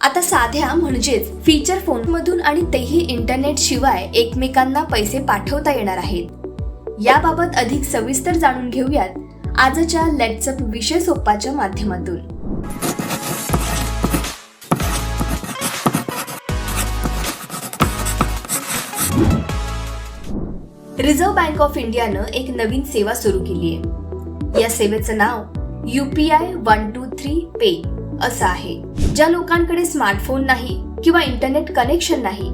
आता साध्या म्हणजेच फीचर फोनमधून आणि तेही इंटरनेट शिवाय एकमेकांना पैसे पाठवता येणार आहेत. याबाबत अधिक सविस्तर जाणून घेऊयात आजच्या लेट्सअप विषय सोपाच्या माध्यमातून. रिझर्व्ह बँक ऑफ इंडियानं एक नवीन सेवा सुरू केली आहे या सेवेचं नाव UPI one two three pay असं आहे. ज्या लोकांकडे स्मार्टफोन नाही किंवा इंटरनेट कनेक्शन नाही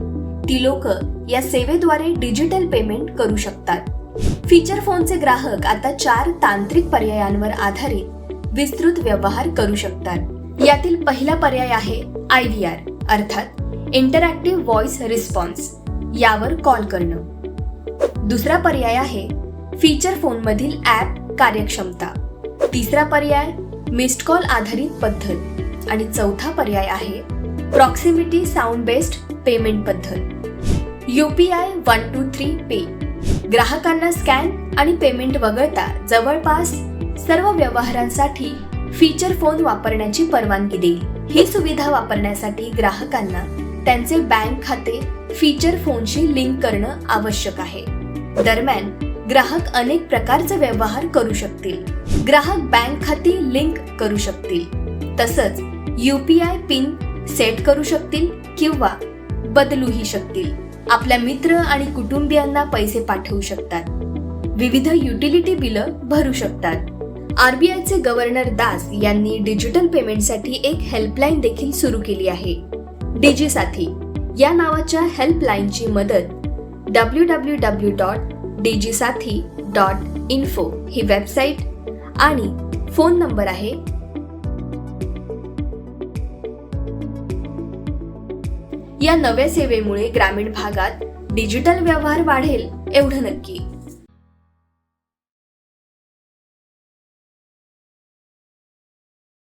ती लोक या सेवेद्वारे डिजिटल पेमेंट करू शकतात. फीचर फोनचे ग्राहक आता चार तांत्रिक पर्यायांवर आधारित विस्तृत व्यवहार करू शकतात. यातील पहिला पर्याय आहे आय व्ही आर अर्थात इंटरॅक्टिव्ह व्हॉइस रिस्पॉन्स यावर कॉल करणं. दुसरा पर्याय आहे फीचर फोनमधील ॲप कार्यक्षमता. तिसरा पर्याय मिस्ड कॉल आधारित पद्धत. आणि चौथा पर्याय आहे प्रॉक्सिमिटी साऊंड बेस्ड पेमेंट पद्धत. UPI one two three pay ग्राहकांना स्कॅन आणि पेमेंट वगळता जवळपास सर्व व्यवहारांसाठी फीचर फोन वापरण्याची परवानगी देईल. ही सुविधा वापरण्यासाठी ग्राहकांना त्यांचे बँक खाते फीचर फोनशी लिंक करणं आवश्यक आहे. दरम्यान ग्राहक अनेक प्रकारचे व्यवहार करू शकतील. ग्राहक बँक खाती लिंक करू शकतील. तसंच U P I PIN set करू शकतील किंवा बदलूही शकतील. आपल्या मित्र आणि कुटुंबियांना पैसे पाठवू शकतात. विविध युटिलिटी बिलं भरू शकतात. आरबीआयचे गव्हर्नर दास यांनी डिजिटल पेमेंटसाठी एक हेल्पलाईन देखील सुरू केली आहे. डिजीसाठी या नावाच्या हेल्पलाईनची मदत W W W dot Digisaathi dot info ही वेबसाईट आणि फोन नंबर आहे या नव्या सेवेमुळे ग्रामीण भागात डिजिटल व्यवहार वाढेल एवढं नक्की.